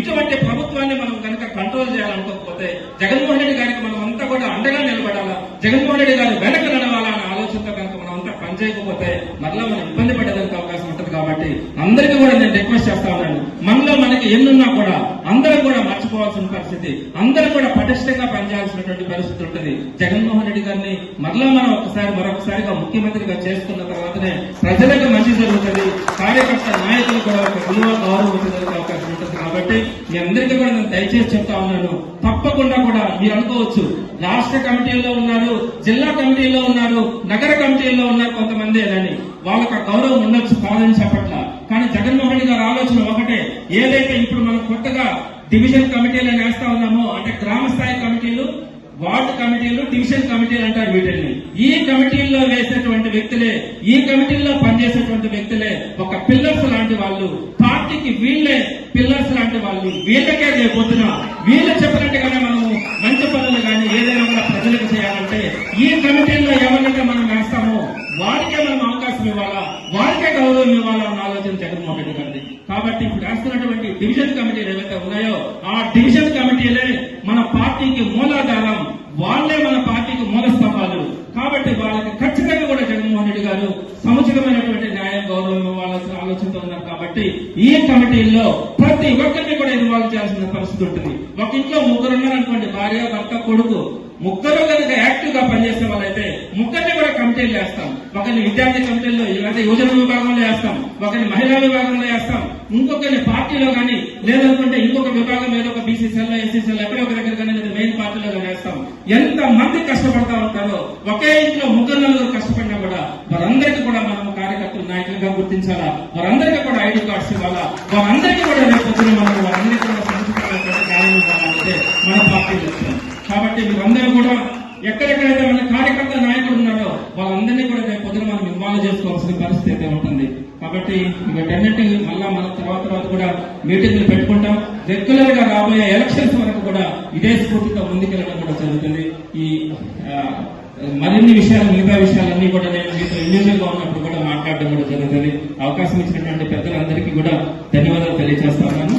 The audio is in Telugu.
ఇటువంటి ప్రభుత్వాన్ని మనం కనుక కంట్రోల్ చేయాలనుకోకపోతే జగన్మోహన్ రెడ్డి గారికి మనం అంతా కూడా అండగా నిలబడాలా? జగన్మోహన్ రెడ్డి గారు వెనక నడవాలా అనే ఆలోచనతో కనుక మనం అంతా పనిచేయకపోతే మరలా మనం ఇబ్బంది పడేదానికి అవకాశం ఉంటుంది కాబట్టి అందరికీ కూడా నేను రిక్వెస్ట్ చేస్తా ఉన్నాను. మనలో మనకి ఎన్నున్నా కూడా అందరూ కూడా మర్చిపోవాల్సిన పరిస్థితి అందరూ కూడా పటిష్టంగా పనిచేయాల్సినటువంటి పరిస్థితి ఉంటుంది. జగన్మోహన్ రెడ్డి గారిని మరలా మనం ఒకసారి మరొకసారిగా ముఖ్యమంత్రిగా చేసుకున్న తర్వాతనే ప్రజలకు మంచి జరుగుతుంది. కార్యకర్త నాయకులు కూడా ఒక విలువ గౌరవం ఉంటుంది. కాబట్టి మీ అందరికీ కూడా నేను దయచేసి చెప్తా ఉన్నాను. తప్పకుండా కూడా మీరు అనుకోవచ్చు. రాష్ట్ర కమిటీలో ఉన్నారు జిల్లా కమిటీలో ఉన్నారు నగర కమిటీలో ఉన్నారు కొంతమంది అని. వాళ్ళకి ఆ గౌరవం ఉండొచ్చు కాదని చెప్పట్ల. కానీ జగన్మోహన్ రెడ్డి గారు ఆలోచన ఒకటే. ఏదైతే ఇప్పుడు మనం కొత్తగా డివిజన్ కమిటీలు వేస్తా ఉన్నామో అంటే గ్రామ స్థాయి కమిటీలు వార్డు కమిటీలు డివిజన్ కమిటీలు అంటారు వీటిని. ఈ కమిటీల్లో వేసేటువంటి వ్యక్తులే ఈ కమిటీల్లో పనిచేసేటువంటి వ్యక్తులే ఒక పిల్లర్స్ లాంటి వాళ్ళు. పార్టీకి వీళ్ళే పిల్లర్స్ లాంటి వాళ్ళు వీళ్ళకే రేపొద్దున వీళ్ళు చెప్పినట్టుగానే మనము మంచి పనులు కానీ ఏదైనా కూడా ప్రజలకు చేయాలంటే ఈ కమిటీల్లో ఎవరినైతే మనం వేస్తామో వారికే మనం అవకాశం ఇవ్వాలా? వారికే గౌరవం ఇవ్వాలా అన్న ఆలోచన జగన్మోహన్ రెడ్డి గారిది. కాబట్టి ఇప్పుడు వేస్తున్నటువంటి డివిజన్ కమిటీలు ఏవైతే ఉన్నాయో ఆ డివిజన్ కమిటీలే మన పార్టీకి మూలాధారం వాళ్ళే మన పార్టీకి మూల స్తంభాలు కాబట్టి వాళ్ళకి ఖచ్చితంగా కూడా జగన్మోహన్ రెడ్డి గారు సముచితమైనటువంటి న్యాయం గౌరవం ఇవ్వాల్సిన ఆలోచనతో ఉన్నారు కాబట్టి ఈ కమిటీల్లో ప్రతి ఒక్కరిని కూడా ఇన్వాల్వ్ చేయాల్సిన పరిస్థితి ఉంటుంది. ఒక ఇంట్లో ముగ్గురు ఉన్నారనుకోండి భార్య భర్త కొడుకు ముగ్గురు కనుక యాక్టివ్గా పనిచేసే వాళ్ళైతే ముగ్గురిని కూడా కమిటీలు వేస్తాం. ఒకరిని విద్యార్థి కమిటీల్లో లేదా యువజన విభాగంలో వేస్తాం. ఒకరిని మహిళా విభాగంలో వేస్తాం. ఇంకొకరిని పార్టీలో కానీ లేదనుకుంటే ఇంకొక విభాగం ఏదో ఒక బీసీసీఎల్ ఎస్సీసీఎల్ ఎక్కడో ఒక దగ్గర వేస్తాం ఎంత మంది కష్టపడతా ఉంటారో ఒకే ఇంట్లో ముగ్గురు నలుగురు కష్టపడినా కూడా వారందరికీ కూడా మనం కార్యకర్తలు నాయకులుగా గుర్తించాలా? వారందరికీ కూడా ఐడి కార్డ్స్ ఇవ్వాలా? వారందరికీ కూడా రేపు పొద్దున మనం వారందరికీ కూడా సముచితమైనటువంటి మన పార్టీ కాబట్టి మీరందరూ కూడా ఎక్కడెక్కడైతే మన కార్యకర్త నాయకులు ఉన్నారో వాళ్ళందరినీ కూడా రేపు పొద్దున చేసుకోవాల్సిన పరిస్థితి అయితే ఉంటుంది. కాబట్టి వీటన్నిటి మళ్ళా మన తర్వాత తర్వాత కూడా మీటింగ్లు పెట్టుకుంటాం. రెగ్యులర్గా రాబోయే ఎలక్షన్స్ వరకు కూడా ఇదే స్ఫూర్తితో ముందుకెళ్ళడం కూడా జరుగుతుంది. ఈ మరిన్ని విషయాలు మిగతా విషయాలన్నీ కూడా నేను మీతో ఇండివిజువల్గా ఉన్నప్పుడు కూడా మాట్లాడడం కూడా జరుగుతుంది. అవకాశం ఇచ్చినటువంటి పెద్దలందరికీ కూడా ధన్యవాదాలు తెలియజేస్తా ఉన్నాను.